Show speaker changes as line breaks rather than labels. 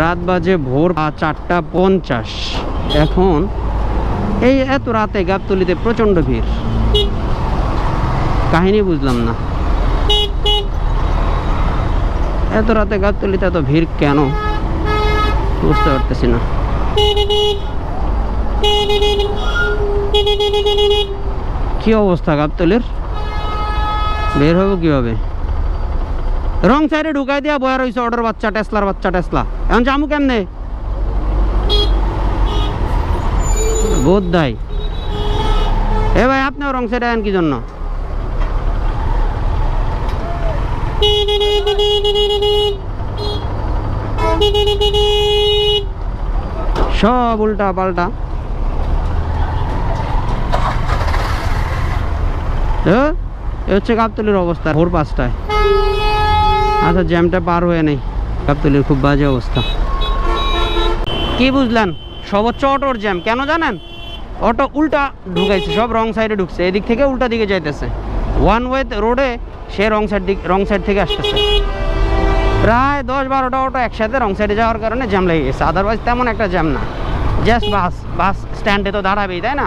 রাত বাজে ভোর চারটা পঞ্চাশ। এখন এই এত রাতে গাবতলিতে প্রচণ্ড ভিড়। কাহিনী বুঝলাম না। এত রাতে গাবতলিতে এত ভিড় কেন? বুঝতে পারতেছি না। কি অবস্থা গাবতলির? বের হব কীভাবে? রং সাইডে ঢুকাই দিয়া বয়া রয়েছে অর্ডার বাচ্চা, টেসলার বাচ্চা, টেসলা। এখন জামু কেমনে? বোধ দাই। এ ভাই, আপনিও রং সাইডে আছেন কি জন্য? সব উল্টা পাল্টা। এ? হচ্ছে কাপতলির অবস্থা, ভোর পাঁচটায়। আচ্ছা জ্যামটা পার হয়ে নেই। গাবতলির খুব বাজে অবস্থা। কি বুঝলেন? সর্বোচ্চ অটোর জ্যাম, কেন জানেন? অটো উল্টা ঢুকাইছে, সব রং সাইডে ঢুকছে, এদিক থেকে উল্টা দিকে যাইতেছে। ওয়ান ওয়ে রোডে সে রং সাইড দিক রং সাইড থেকে আসতেছে। প্রায় দশ বারোটা অটো একসাথে রং সাইডে যাওয়ার কারণে জ্যাম লেগে গেছে। আদারওয়াইজ তেমন একটা জ্যাম না। জাস্ট বাস বাস স্ট্যান্ডে তো দাঁড়াবেই, তাই না?